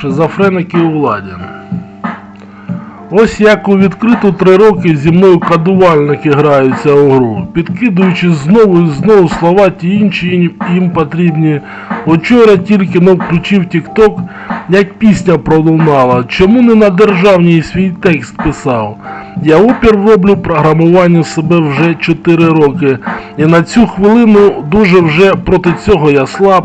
Шизофреники у владі. Ось як у відкриту три роки зі мною кадувальники граються у гру, підкидуючи знову і знову слова ті інші їм, потрібні. Учора тільки но включив тік-ток, як пісня пролунала. Чому не на державній свій текст писав? Я опір роблю програмуванню себе вже 4 роки, і на цю хвилину дуже вже проти цього я слаб.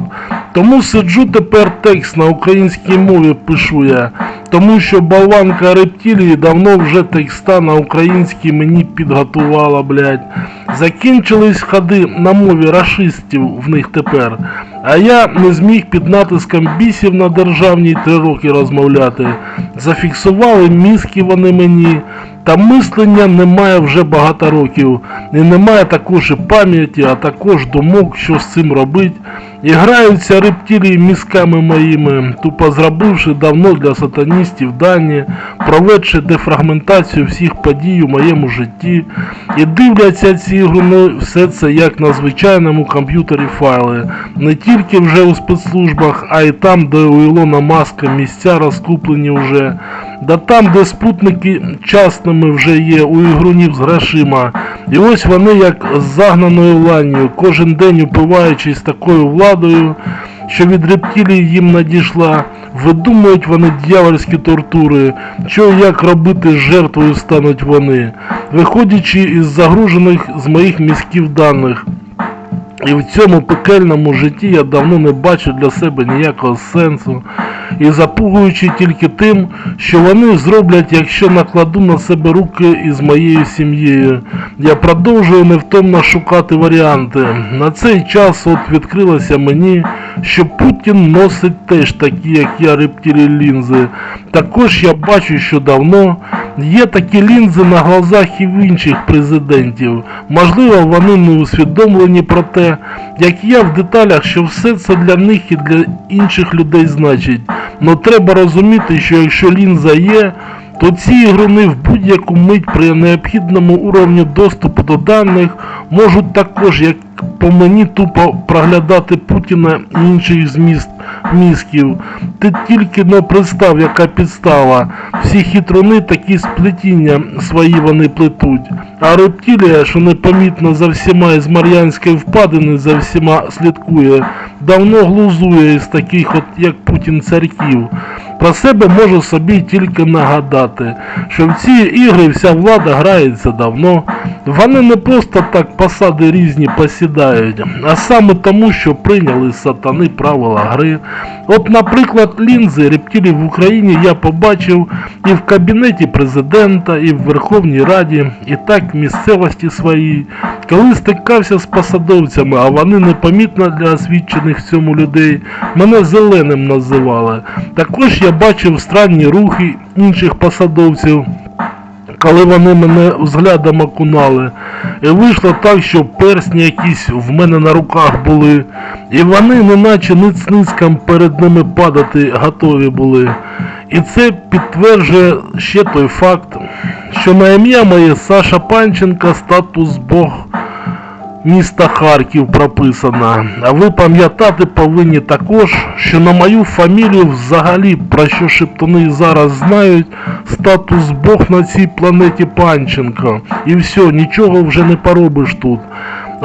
Тому сиджу тепер текст на українській мові пишу я, тому що болванка рептилії давно вже текста на українській мені підготувала, блядь. Закінчились ходи на мові рашистів в них тепер. А я не зміг під натиском бісів на державній три роки розмовляти. Зафіксували мізки вони мені. Та мислення немає вже багато років. І немає також і пам'яті, а також думок, що з цим робить. І граються рептилії мізками моїми, тупо зробивши давно для сатаністів дані, проведши дефрагментацію всіх подій у моєму житті, і дивляться ці ігри все це як на звичайному комп'ютері файли, не тільки вже у спецслужбах, а й там, де у Ілона Маска місця розкуплені вже. Да там, де спутники частними вже є у ігрунів з грошима. І ось вони, як з загнаною ланню, кожен день упиваючись такою владою, що від рептилій їм надійшла, видумують вони дьявольські тортури, що як робити з жертвою стануть вони, виходячи із загружених з моїх мізків даних. І в цьому пекельному житті я давно не бачу для себе ніякого сенсу. І запугуючи тільки тим, що вони зроблять, якщо накладу на себе руки із моєю сім'єю. Я продовжую невтомно шукати варіанти. На цей час от відкрилося мені, що Путін носить теж такі, як я, рептилі лінзи. Також я бачу, що давно є такі лінзи на глазах і в інших президентів. Можливо, вони не усвідомлені про те, як я в деталях, що все це для них і для інших людей значить. Но треба розуміти, що якщо лінза є, то ці ігруни в будь-яку мить при необхідному уровні доступу до даних можуть також, як по мені, тупо проглядати Путіна і інших зміст мізків. Ти тільки но представ, яка підстава. Всі хитруни такі сплетіння свої вони плетуть. А рептилія, що непомітно за всіма із Мар'янської впадини за всіма слідкує, давно глузує із таких, от як Путін царьків. Про себе можу собі тільки нагадати, що в ці ігри вся влада грається давно. Вони не просто так посади різні посідають, а саме тому, що прийняли сатани правила гри. От, наприклад, лінзи рептилій в Україні я побачив і в кабінеті президента, і в Верховній Раді, і так в місцевості своїй. Коли стикався з посадовцями, а вони непомітно для освічених в цьому людей, мене зеленим називали. Також я бачив странні рухи інших посадовців. Коли вони мене взглядом окунали, і вийшло так, що персні якісь в мене на руках були, і вони неначе ниць-ницькам перед ними падати готові були. І це підтверджує ще той факт, що на ім'я моє Саша Панченка статус Бог міста Харків прописана. А ви пам'ятати повинні також, що на мою фамілію взагалі, про що шептуни зараз знають, статус Бог на цій планеті Панченко. І все, нічого вже не поробиш тут.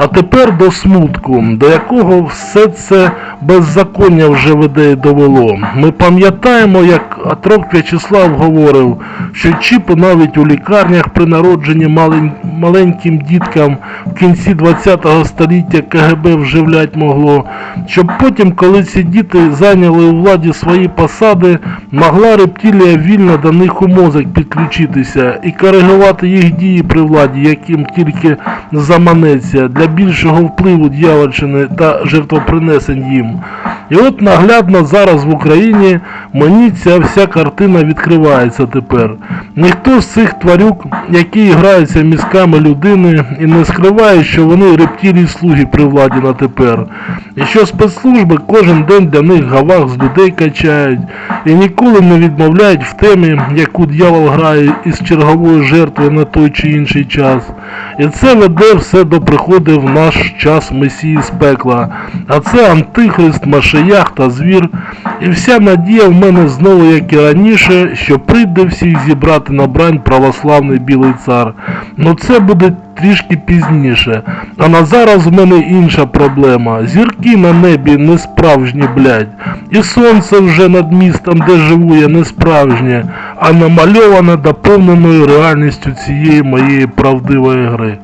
А тепер до смутку, до якого все це беззаконня вже веде і довело. Ми пам'ятаємо, як Атрок В'ячеслав говорив, що чіпи навіть у лікарнях при народженні малень- маленьким діткам в кінці 20-го століття КГБ вживлять могло, щоб потім, коли ці діти зайняли у владі свої посади, могла рептилія вільно до них у мозок підключитися і коригувати їх дії при владі, яким тільки заманеться, для більшого впливу дьявольщини та жертвопринесень їм. І от наглядно зараз в Україні мені ця вся картина відкривається тепер. Ніхто з цих тварюк, які граються мізками людини і не скриває, що вони рептилії слуги при владі на тепер. І що спецслужби кожен день для них гавах з людей качають і ніколи не відмовляють в темі, яку дьявол грає із черговою жертвою на той чи інший час. І це веде все до приходу в наш час Месії з пекла. А це Антихрист, Машиях та звір. І вся надія в мене знову, як і раніше, що прийде всіх зібрати на брань православний білий цар. Ну це буде трішки пізніше. А на зараз в мене інша проблема. Зірки на небі не справжні, блядь. І сонце вже над містом, де живу я, не справжнє, а намальоване доповненою реальністю цієї моєї правдивої гри.